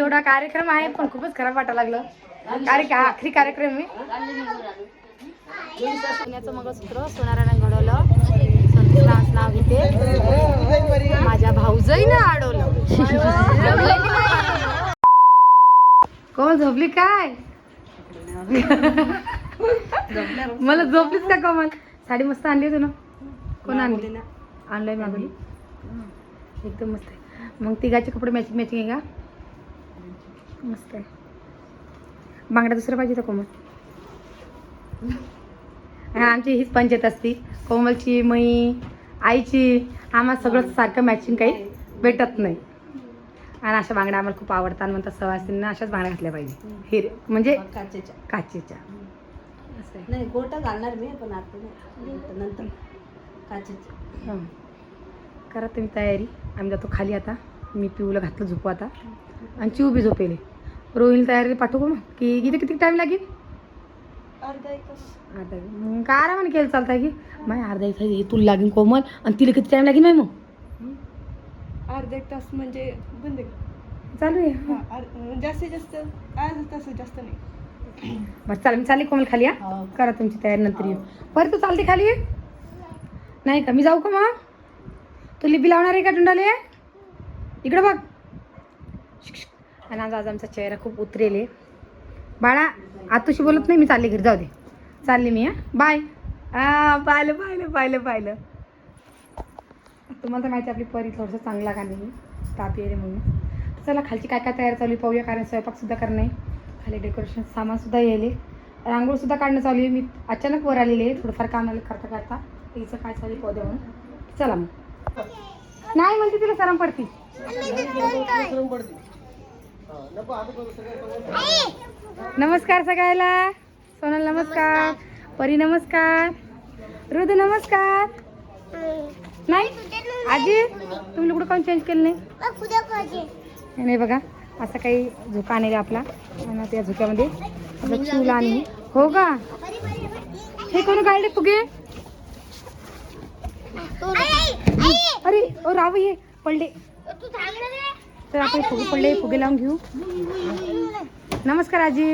एवढा कार्यक्रम आहे पण खूपच खराब वाटायला लागलं. कारण की आखरी कार्यक्रम आहे. सोन्याचं मंगळसूत्र सोनारानं घडवलं. संतोष नाव घेते. माझ्या भाऊजईनं अडवलं कोण झोपली काय? मला झोपलीच का कमल? साडी मस्त आणली होती ना? कोण आणली? आणलंय मागली एकदम मस्त आहे. मग तिघाचे कपडे मॅचिंग मॅचिंग आहे का? मस्त आहे बांगडा दुसरा पाहिजे तर कोमल. आणि आमची हीच पंचायत असती. कोमलची मई आईची आम्हाला सगळं सारखं मॅचिंग काही भेटत नाही. आणि अशा बांगड्या आम्हाला खूप आवडतात म्हणतात सवासींना अशाच बांगड्या घातल्या पाहिजे. हिरे म्हणजे काचेच्या. काचेच्या. नाही गोटा घालणार मी पण आता नंतर काचेच्या. करा तुम्ही तयारी. आम्ही जातो खाली आता. मी पिऊला घातलं झोपू आता. आणि चिऊ बी झोपेले. रोहिणी तयारी पाठवू का मग? की किती किती टाईम लागेल? अर्धा एक तास. अर्धा मग काय आरामाने केलं चालतं की? माय अर्धा एक तास हे तुला लागेल कोमल. आणि तिला किती टाईम लागेल माय मग? अर्धा एक तास म्हणजे बंद चालू आहे जास्तीत जास्त अर्धा तास जास्त नाही. बरं चालेल. मी चालली कोमल खाली या हो. करा तुमची तयारी नंतर येऊ. बरं तू चालते खाली? ये नाही का? मी जाऊ का मग? तू लिपी लावणार आहे का टुंडाले इकडं बघ. शिक, शिक. आणि आज आज आमचा चेहरा खूप उतरेल बाळा आतुशी बोलत नाही मी चालले घरी. जाऊ दे. चालले मी हा? बाय. हा पाहिलं पाहिलं पाहिलं पाहिलं. तुम्हाला तर माहिती आहे आपली परी थोडंसं चांगला का नाही ताप येते म्हणून. चला खालची काय काय तयारी चालू आहे पाहूया कारण स्वयंपाकसुद्धा करणे खाली डेकोरेशन सामानसुद्धा यायले रांगोळसुद्धा काढणं चालू आहे. मी अचानक वर आलेली आहे थोडंफार आलं करता करता. तिचं काय चालू आहे पाहू दे म्हणून. चला मग. नाही म्हणते तिला सरम पडती. नमस्कार सगळ्याला. सोनल नमस्कार. परी नमस्कार. रुद नमस्कार. नाही? आजी? तुम्ही लुगडं काऊन चेंज केलं नाही? नाही बघा. असं काही झोका आणले आपला. आणि त्या झोक्यामध्ये आपलं चिवला आणि हो का? हे कोण काढले फुगे? अरे ओ राव ये. पडले तर आपण फुगे पडले फुगे लावून घेऊ. नमस्कार आजी.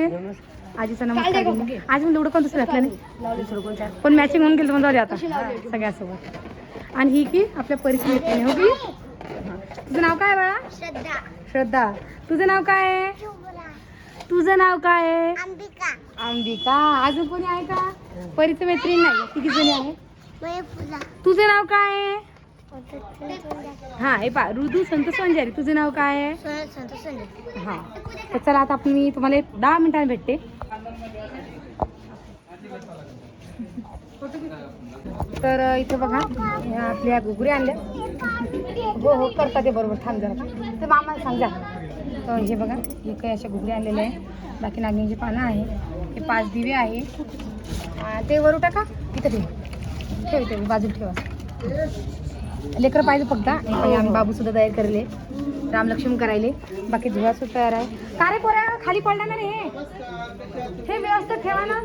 आजीचा नमस्कार. आज मी लुगडं कोण दुसरं घातलं नाही. पण मॅचिंग होऊन गेलं म्हणजे आता. सगळ्यासोबत. आणि ही की आपल्या परिस्थिती मैत्रिणी हो की? तुझं नाव काय आहे बाळा? श्रद्धा. तुझं नाव काय आहे? तुझं नाव काय आहे? अंबिका. अजून कोणी आहे का? परीचं मैत्रीण नाही. तिघी जणी आहे. तुझं नाव काय आहे? हा हे पा ऋतू संतोष संजारी तुझं नाव काय आहे? हा. तर चला आता आपण मी तुम्हाला एक दहा मिनिटांनी भेटते. तर इथे इथं बघा या आपल्या घुगऱ्या आणल्या हो हो करता ते बरोबर. थांब जरा. ते मामा सांगा जा. तर हे बघा हे काही अशा घुगऱ्या आणलेल्या आहे. बाकी नागिनीची पानं आहे. हे पाच दिवे आहे. ते वरू टाका. इथं ठेव. ठेव ठेव. बाजूला ठेवा. लेकर पाहिजे फक्त. हे आम्ही बाबू सुद्धा तयार करले. रामलक्ष्मी करायले. बाकी धुवा सुद्धा तयार आहे. का रे पोऱ्या खाली पडला ना रे हे. हे व्यवस्थित ठेवा ना.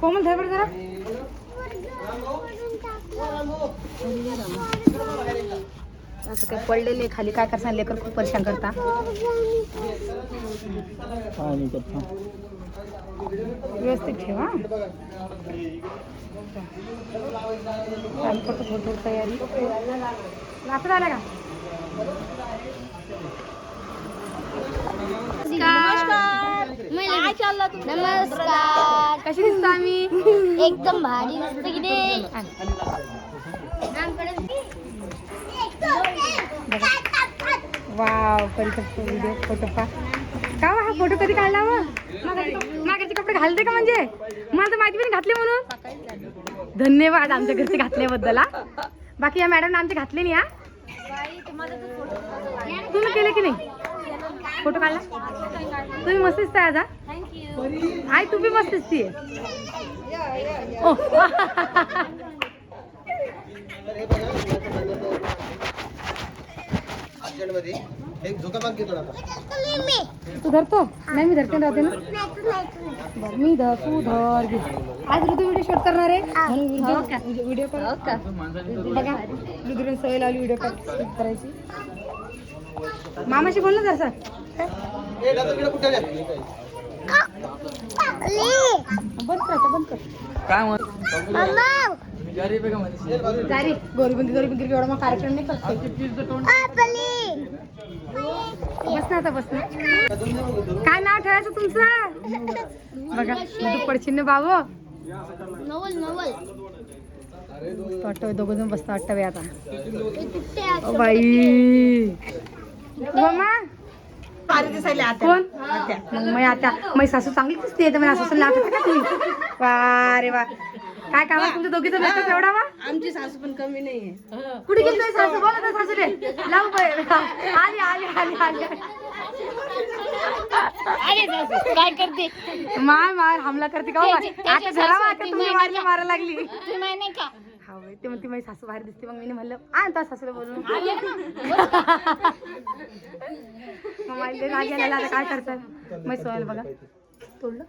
कोमल धर करा जरा. असं काही पडलेले खाली. काय करता लेकर खूप परेशान करता. व्यवस्थित ठेवा. करतो थोडी थोडी तयारी. लाकूड आला का? नमस्कार. कशी दिसतो आम्ही? एकदम भारी दिसत की वाव व्हिडिओ फोटो पा का हा फोटो कधी काढला मागाचे कपडे घालते का म्हणजे? मला तर माहिती पण घातले म्हणून. धन्यवाद आमच्या घरचे घातल्याबद्दल हा. बाकी या मॅडम आमचे घातले नाही हा. तुम्ही केले की नाही? फोटो काढला? तुम्ही मस्त दिसताय आज आई तू बी मस्त दिसतीये ओ. अर्जंटमध्ये एक झोका माग घेतो ना तू धरतो नाही मी धरते ना राहते ना. बरं मी धर तू धर घे. आज ऋतू व्हिडिओ शूट करणार आहे. म्हणून व्हिडिओ व्हिडिओ कॉल बघा ऋतूला सवय लावली व्हिडिओ कॉल शूट करायची. मामाशी बोल ना जरा. ए दादा इकडे कुठे आहे? बंद कर आता, बंद कर. गाडी गोरीबंदी गोरीबंदी एवढा मग कार्यक्रम नाही करते. बस ना आता बस ना काय नाव ठेवायचं तुमचं? बघा दुप्पड चिन्ह बाबू? नवल नवल. वाटतं दोघं जण बसता वाटतं आता. बाई. मामा कोण? मग मी आता माझी सासू चांगली दिसते तर माझ्या सासूला नाव ठेवता का तुम्ही? वा रे वा. काय काम आहे? तुमच्या दोघीचं मेकअप एवढा वा? आमची सासू पण कमी नाहीये. कुठे गेली तुझी सासू? बोला ना सासूले. लाव बाई. आली आली आली आली. अरे सासू, काय करते? माय माय हमला करते का हो बाई? त्याची- आता त्याची तुम्ही वारल्या मारा लागली तुम्ही माहिती नाही का? हा बाई, ते म्हणते माझी सासू बाहेर दिसते. मग मी म्हणलं आ आता सासूला बोलून. मग माझे राग यायला लागला, आता काय करतात? मग सोयल बघा. तोडलं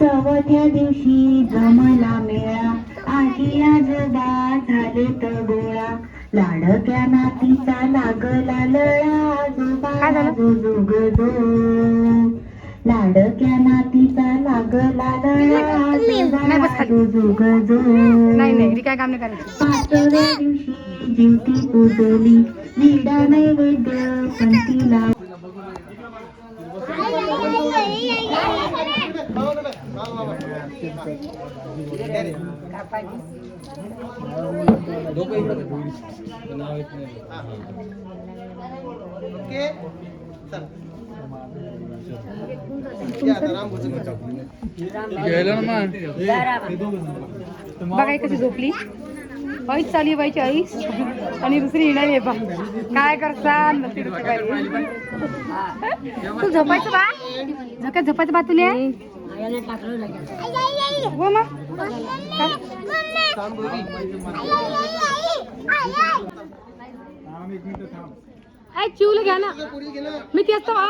चवथ्या दिवशी जमला मेळा आजी आजोबा झाले तर गोळा लाडक्या नातीचा लागला लळा? आजोबा जोगजो लाडक्या नातीचा लागला खाली. जोगजो. नाही नाही काय काम नाही करायची पाचव्या दिवशी जिवती पुजली. नैवेद्य. ओके चल. या आता राम भोजन बघा ही कशी झोपली. ऐस चालली बाईची ऐस आणि दुसरी येणार आहे बा. काय बाई. तू झोपायचं बा. झोक्यात झोपायचं बा तुले. हो मग. चिवलं घ्या ना. मी घेस्त वा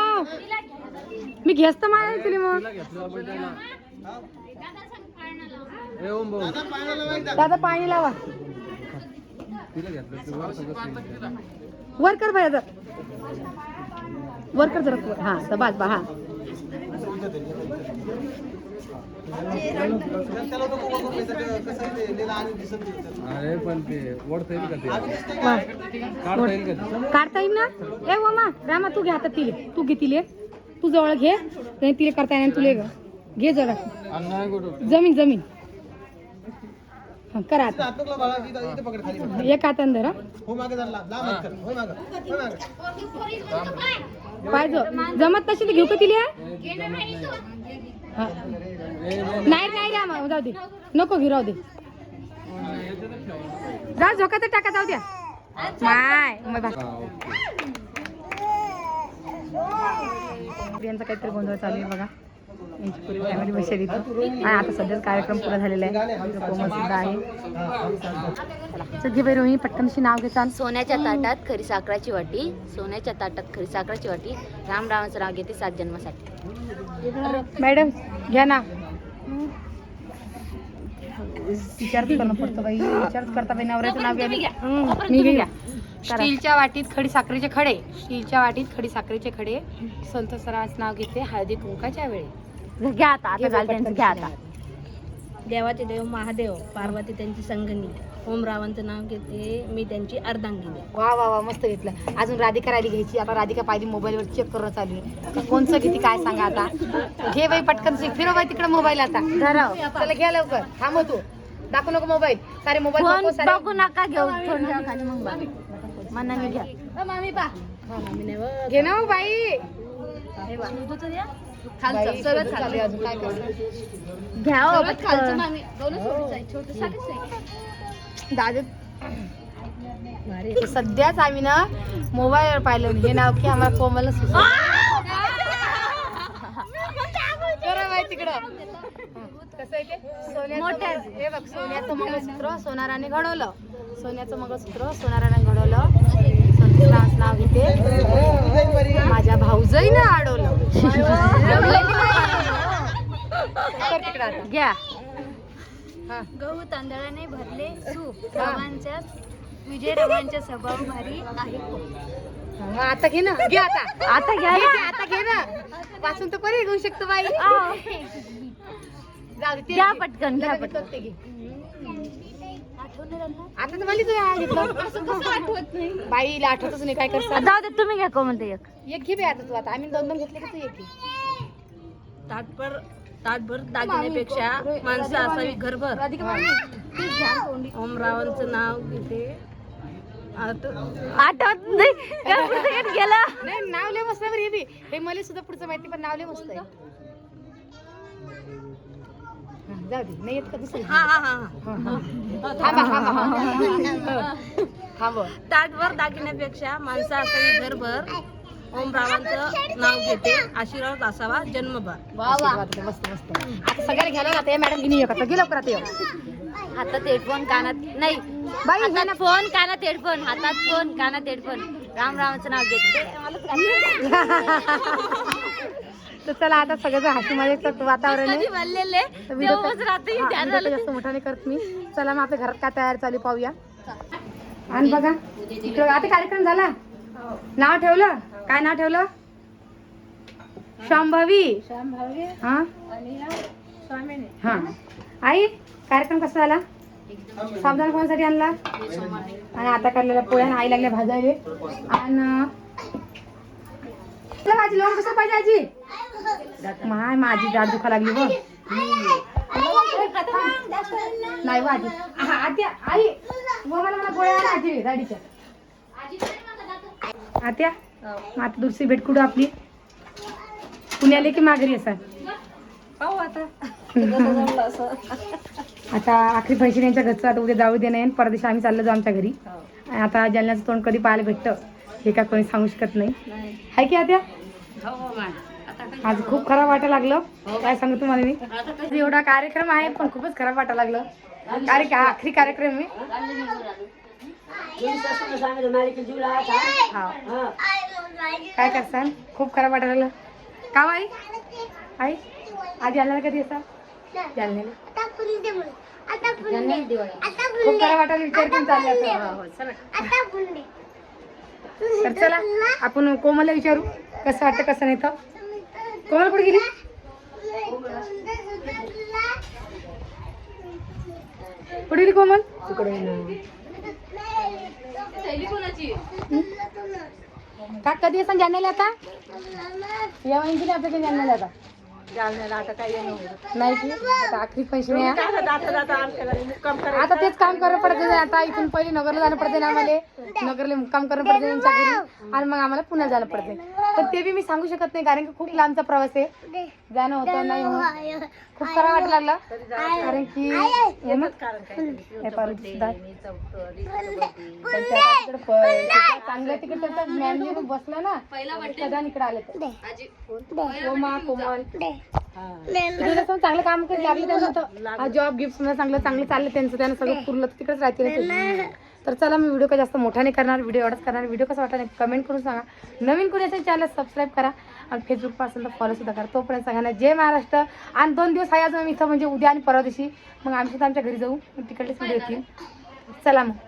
मी घेस्त मारायला तुले मग दादा पाणी लावा. वर कर बाय वर कर जरा. हा बस बा हा. तर दिसत नाही त्याचं. अरे पण ते ओढता येईल का ते. काढता येईल का ते? काढता येईल ना? ए वमा रामा तू घे हातात तिले. तू घे तिले. तू जवळ घे. नाही तिला करता येणार तुले ग घे जरा. जमीन जमीन. हा करा इथं आता हात नको एक हातान धरा जमत तशी तर घेऊ का तिला? हा. नाही नाही मग जाऊ दे. नको घेऊ राहू दे. जा झोका तर टाका जाऊ द्या. माय मग बस. यांचा काहीतरी गोंधळ चालू आहे बघा. यांची पूर्ण फॅमिली बसेल इथं. आणि आता सध्याच कार्यक्रम पुरा झालेला आहे. सुद्धा आहे. बाई रोहिणी पटकनशी नाव घे चाल. सोन्याच्या ताटात खरी साखराची वाटी. सोन्याच्या ताटात खरी साखराची वाटी. राम रामाचं नाव घेते सात जन्मासाठी. मॅडम घ्या ना. विचारच करणं पडतं बाई. विचारच करता बाई नवऱ्याचं नाव घ्या. मी घ्या. स्टीलच्या वाटीत खडी साखरेचे खडे. स्टीलच्या वाटीत खडी साखरेचे खडे. संत सरास नाव घेते हळदी कुंकाच्या वेळी. घ्या आता आता घाल त्यांचं घ्या आता. देवाचे देव महादेव पार्वती त्यांची संगणी ओम रावांचं नाव घेते मी त्यांची अर्धांगिनी. वा वा वा मस्त घेतलं. अजून राधिका राहिली घ्यायची. आता राधिका पाहिली मोबाईलवर चेक करणं चालू आहे. कोणचं किती काय सांगा आता? घे बाई पटकन फिरव बाई तिकडे मोबाईल आता. धराव. चला घ्या लवकर. थांब तू. दाखवू नको मोबाईल सारे मोबाईल बघू नका घेऊ मनाने घ्या. घे ना हो बाई? घ्या हो, दादा. सध्याच आम्ही ना मोबाईलवर पाहिलं हे नाव की आम्हाला कोमल तिकडं. कसं आहे ते? सोन्याचं हे बघ सोन्याचं मंगळसूत्र सोनाराने घडवलं. सोन्याचं मंगळसूत्र सोनाराने घडवलं. संतरास नाव घेते. माझ्या अडवलं? कर तिकडं आता. घ्या. हा. गहू तांदळाने भरले सूप. रावांच्या विजयरावांचा स्वभाव भारी आहे. आता घे ना. घे आता. आता घ्या ना. आता घे ना. पासून तर कोणी घेऊ शकतो बाई? ते घ्या. पटकन घ्या पटकन. आता तर मला तुझ्या घेतलं बाईला आठवतच नाही काय करतात. जाऊ दे तुम्ही घ्या कोमल ते एक. एक घे बे आता तू आता. आम्ही दोन दोन घेतले का तू एक घे. ताटभर ताटभर दागिन्यापेक्षा माणसं असावी घरभर. ओमरावांचं नाव घेते. आठ- आठवत नाही. गेला. नाही नाव लय मस्त बरं हे बी. हे मला सुद्धा पुढचं माहिती पण नाव लय मस्त आहे. हा, जाऊ दे. नाही येत का दुसरं? हा हा हा थांबा थांबा थांब. ताटभर दागिन्यापेक्षा माणसं असावी घरभर ओमरावांचं नाव घेते. आशीर्वाद असावा जन्मभर. आशीर्वाद, मस्त मस्त. आता सगळ्याला घ्यायला या मॅडम घेऊन ये आता गेलो ये. हातात हेडफोन कानात नाही. बाई, हे हातात फोन कानात हेडफोन. हातात फोन कानात हेडफोन. राम रामाचं नाव घेते. तर चला आता सगळं मजाचं वातावरण आहे हा, जास्त मोठा नाही करत मी. चला मग आपल्या घरात काय तयार चालू पाहूया. आणि बघा आता कार्यक्रम झाला. नाव ठेवलं? काय नाव ठेवलं? शांभवी. हा? हा आई कार्यक्रम कसा झाला? साबुदाणा कोणासाठी आणला? आणि आता काढलेल्या पोळ्या आई लागल्या भाजायले. आणि कसं पाहिजे आजी. माय माझी दाढ दुखा लागली व नाही व आजी. हा, आत्या आई व मला मला गोळ्या आणा आजी दाढीच्या. आत्या मग आता दुसरी भेट कुठं आपली? पुण्याला की माघारी असा? आता. आखरी पैसे यांच्या घरचं आता उद्या जाऊ दे नाही परदेशी आम्ही चाललो जाऊ आमच्या घरी. आणि आता जालन्याचं तोंड कधी पाहायला भेटतं हे काय कोणी सांगू शकत नाही. आहे की आत्या? आज खूप खराब वाटायला लागलं. काय सांगू तुम्हाला मी? एवढा कार्यक्रम आहे पण खूपच खराब वाटायला लागलं. कार्य आखरी कार्यक्रम हा. काय करसान? खूप खराब वाटायला लागलं. का हो आई? आई? आज जालन्याला कधी असा? खूप खराब वाटायला विचार करून चालले आता. तर चला आपण कोमलला विचारू कसं वाटतं कसं नाही तर? कोमल कुठे गेली कुठे गेली कोमल? का कधी असं जाण्याला आता? या महिन्यात नाही आपल्याकडे जाण्याला आता. नाही की? आता आखरी पैसे नाही आहे. आता तेच काम करणं पडते आता इथून पहिले नगरला जाणं पडते ना आम्हाला. नगरला मुक्काम करणं पडते त्यांच्या घरी. आणि मग आम्हाला पुन्हा जाणं पडते पण ते बी मी सांगू शकत नाही कारण की खूप लांबचा प्रवास आहे. जाणं होतं नाही होत. खूप खरा वाटू लागला. कारण की हे ना, हे सुद्धा. तिकडं प- तिकडं चांगलं तिकडे त्याचा मॅनेजर बसला ना सदा इकडे आले ते. कोमा कोमल. तिकडे कसं चांगलं काम करी लागले त्यांना जॉब गिफ्ट चांगलं चांगलं चाललं त्यांचं. त्यांना सगळं पुरलं तर तिकडेच राहतील. तर चला मी व्हिडिओ काय जास्त मोठा नाही करणार व्हिडिओ एवढाच करणार. व्हिडिओ कसा वाटला नाही कमेंट करून सांगा. नवीन कोणी असेल चॅनल सबस्क्राईब करा आणि फेसबुकपासून तर फॉलोसुद्धा करा. तोपर्यंत सांगा जय महाराष्ट्र. आणि दोन दिवस आहे अजून इथं म्हणजे उद्या आणि परवा दिवशी. मग आम्ही सुद्धा आमच्या घरी जाऊ. मग तिकडलेच व्हिडिओ येतील. चला मग.